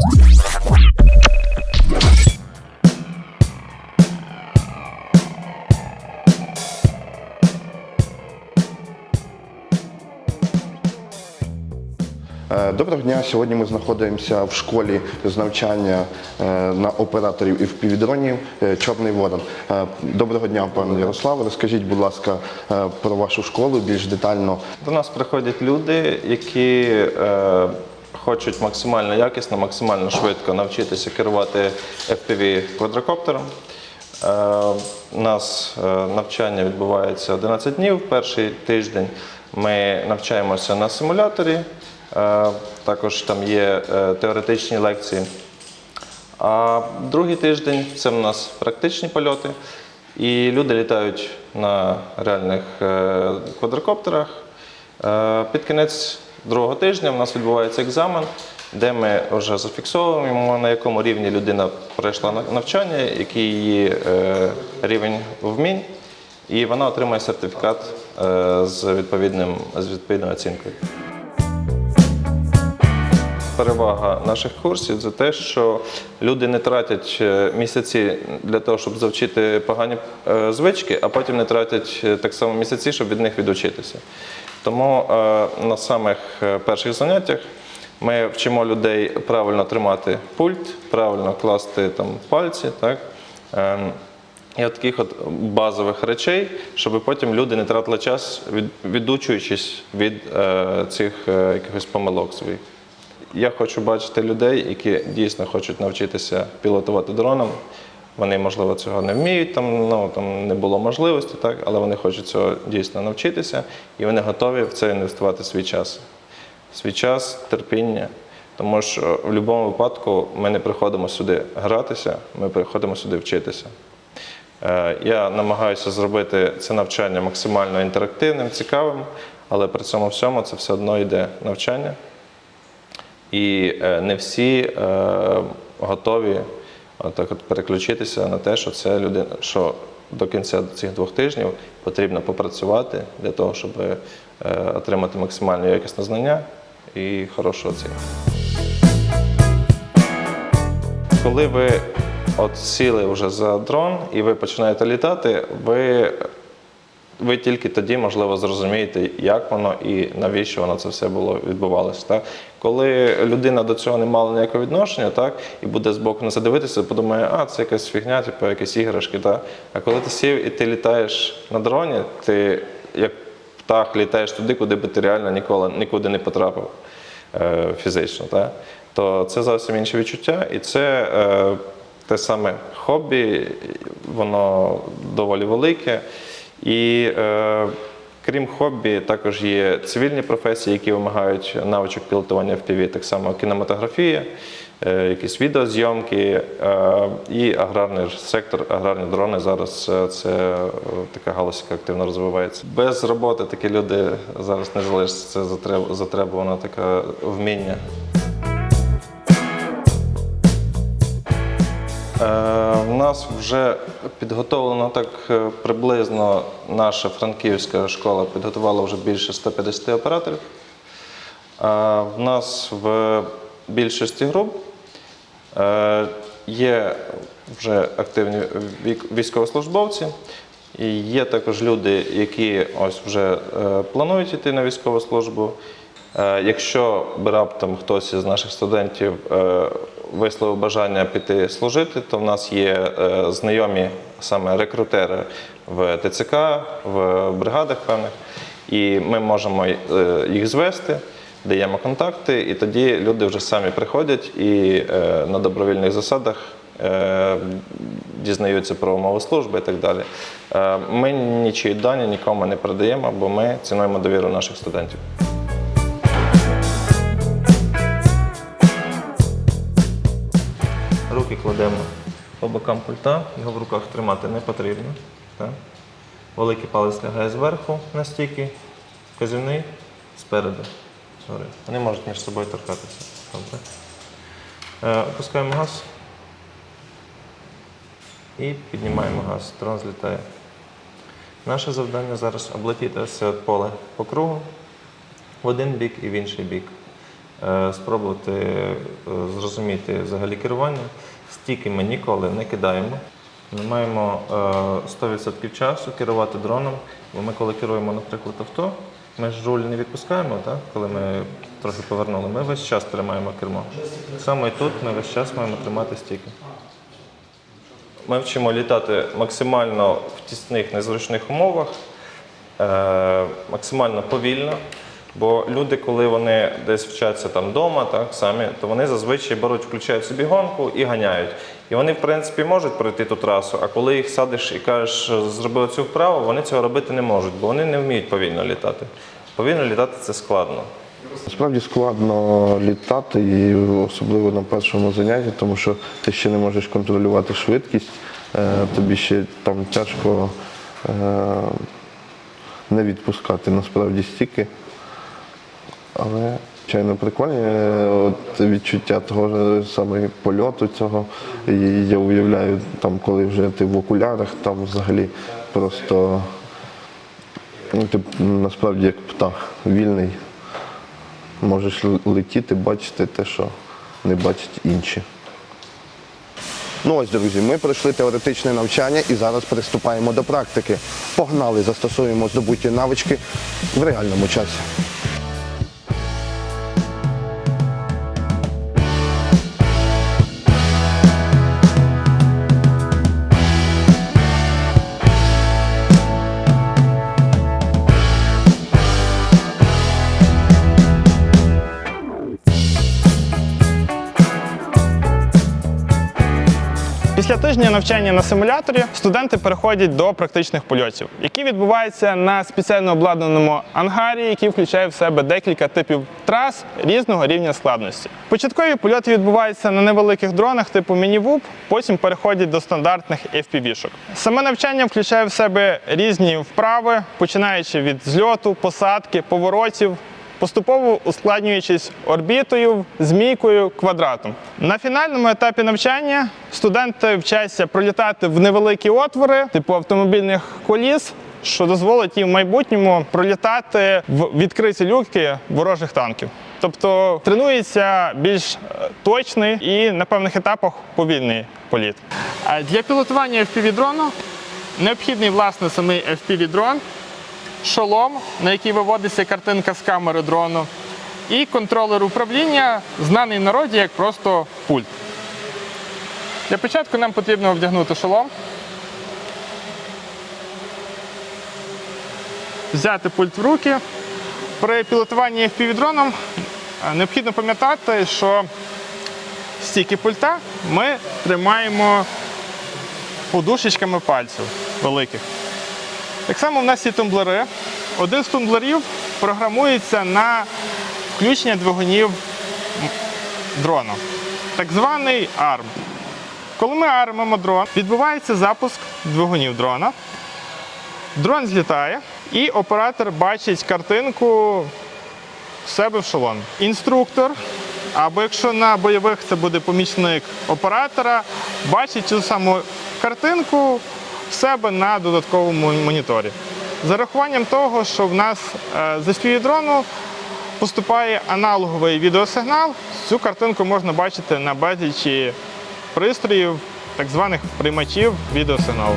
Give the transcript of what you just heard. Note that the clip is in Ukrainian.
Е, Доброго дня. Сьогодні ми знаходимося в школі з навчання е, на операторів і впівдронів е, Чорний Ворон. Доброго дня, пане Ярославе. Розкажіть, будь ласка, про вашу школу більш детально. До нас приходять люди, які хочуть максимально якісно, максимально швидко навчитися керувати FPV квадрокоптером. Е, у нас е, навчання відбувається 11 днів. Перший тиждень ми навчаємося на симуляторі. Е, також там є теоретичні лекції. А другий тиждень це в нас практичні польоти. І люди літають на реальних квадрокоптерах. Під кінець другого тижня в нас відбувається екзамен, де ми вже зафіксовуємо, на якому рівні людина пройшла навчання, який її е, рівень вмінь, і вона отримає сертифікат е, з, відповідним, з відповідною оцінкою. Перевага наших курсів це те, що люди не тратять е, місяці для того, щоб завчити погані звички, а потім не тратять так само місяці, щоб від них відучитися. Тому е, на самих е, перших заняттях ми вчимо людей правильно тримати пульт, правильно класти там пальці. Так? Ем, і от таких от базових речей, щоб потім люди не тратили час, від, відучуючись від е, цих е, якихось помилок своїх. Я хочу бачити людей, які дійсно хочуть навчитися пілотувати дроном. Вони, можливо, цього не вміють, там, ну, там не було можливості, так? але вони хочуть цього дійсно навчитися, і вони готові в це інвестувати свій час. Свій час, терпіння. Тому що в будь-якому випадку ми не приходимо сюди гратися, ми приходимо сюди вчитися. Е, Я намагаюся зробити це навчання максимально інтерактивним, цікавим, але при цьому всьому це все одно йде навчання. І е, не всі е, готові так от переключитися на те, що це людина, що до кінця цих двох тижнів потрібно попрацювати для того, щоб е, отримати максимально якісне знання і хорошу оцінку. Коли ви от сіли вже за дрон і ви починаєте літати, ви, ви тільки тоді, можливо, зрозумієте, як воно і навіщо воно це все було відбувалося. Так? Коли людина до цього не мала ніякого відношення, так, і буде збоку на це дивитися, подумає, а це якась фігня, типу, якісь іграшки. Так? А коли ти сів і ти літаєш на дроні, ти як птах літаєш туди, куди би ти реально ніколи нікуди не потрапив е, фізично. Так? То це зовсім інше відчуття, і це е, те саме хобі, воно доволі велике. І е, крім хобі, також є цивільні професії, які вимагають навичок пілотування FPV, так само кінематографія, е, якісь відеозйомки е, і аграрний сектор, аграрні дрони зараз е, це така галузь, яка активно розвивається. Без роботи такі люди зараз не залишаться. Це затреб- затребувано таке вміння. У нас вже підготовлено так е, приблизно наша франківська школа підготувала вже більше 150 операторів. Е, В нас в більшості груп е, є вже активні військовослужбовці, і є також люди, які ось вже е, планують йти на військову службу. Е, Якщо б раптом хтось із наших студентів е, висловив бажання піти служити, то в нас є е, знайомі саме рекрутери в ТЦК, в бригадах певних, і ми можемо е, їх звести, даємо контакти, і тоді люди вже самі приходять і е, на добровільних засадах дізнаються про умови служби і так далі. Ми нічиї дані нікому не передаємо, бо ми цінуємо довіру наших студентів. Руки кладемо по бокам пульта, його в руках тримати не потрібно. Так. Великий палець лягає зверху на стійки, вказівний спереду. Згори. Вони можуть між собою торкатися. Добре. Е, опускаємо газ і піднімаємо газ. Дрон злітає. Наше завдання зараз облетіти все поле по кругу в один бік і в інший бік. е, спробувати е, зрозуміти взагалі керування. Стільки ми ніколи не кидаємо. Ми маємо е, 100% часу керувати дроном, бо ми коли керуємо, наприклад, авто, ми ж руль не відпускаємо, так? коли ми трохи повернули, ми весь час тримаємо кермо. Само і тут ми весь час маємо тримати стійки. Ми вчимо літати максимально в тісних, незручних умовах, е, максимально повільно. Бо люди, коли вони десь вчаться там вдома, так самі, то вони зазвичай беруть, включають собі гонку і ганяють. І вони, в принципі, можуть пройти ту трасу, а коли їх садиш і кажеш, зроби цю вправу, вони цього робити не можуть, бо вони не вміють повільно літати. Повільно літати це складно. Насправді складно літати, і особливо на першому занятті, тому що ти ще не можеш контролювати швидкість, е, тобі ще там тяжко е, не відпускати насправді стільки. Але, звичайно, прикольні е, от відчуття того ж саме польоту цього. І я уявляю, там, коли вже ти в окулярах, там взагалі просто ну, ти насправді як птах вільний. Можеш летіти, бачити те, що не бачать інші. Ну ось, друзі, ми пройшли теоретичне навчання і зараз приступаємо до практики. Погнали, застосуємо здобуті навички в реальному часі. Після тижня навчання на симуляторі студенти переходять до практичних польотів, які відбуваються на спеціально обладнаному ангарі, який включає в себе декілька типів трас різного рівня складності. Початкові польоти відбуваються на невеликих дронах типу міні-вуп, потім переходять до стандартних FPV-шок. Саме навчання включає в себе різні вправи, починаючи від зльоту, посадки, поворотів, поступово ускладнюючись орбітою, змійкою, квадратом. На фінальному етапі навчання студенти вчаться пролітати в невеликі отвори, типу автомобільних коліс. Що дозволить їм в майбутньому пролітати в відкриті люки ворожих танків. Тобто тренується більш е, точний і на певних етапах повільний політ. А Для пілотування FPV-дрону необхідний власне самий FPV-дрон, шолом, на який виводиться картинка з камери дрону, і контролер управління, знаний в народі як просто пульт. Для початку нам потрібно вдягнути шолом, взяти пульт в руки. При пілотуванні FPV-дроном е, необхідно пам'ятати, що стійки пульта ми тримаємо подушечками пальців великих. Так само в нас є тумблери. Один з тумблерів програмується на включення двигунів дрону, так званий ARM. Коли ми армимо дрон, відбувається запуск двигунів дрона. Дрон злітає, і оператор бачить картинку в себе в шоломі. Інструктор, або якщо на бойових це буде помічник оператора, бачить цю саму картинку в себе на додатковому моніторі. За рахуванням того, що в нас е, з FPV дрону поступає аналоговий відеосигнал, цю картинку можна бачити на безлічі пристроїв, так званих приймачів відеосигналу.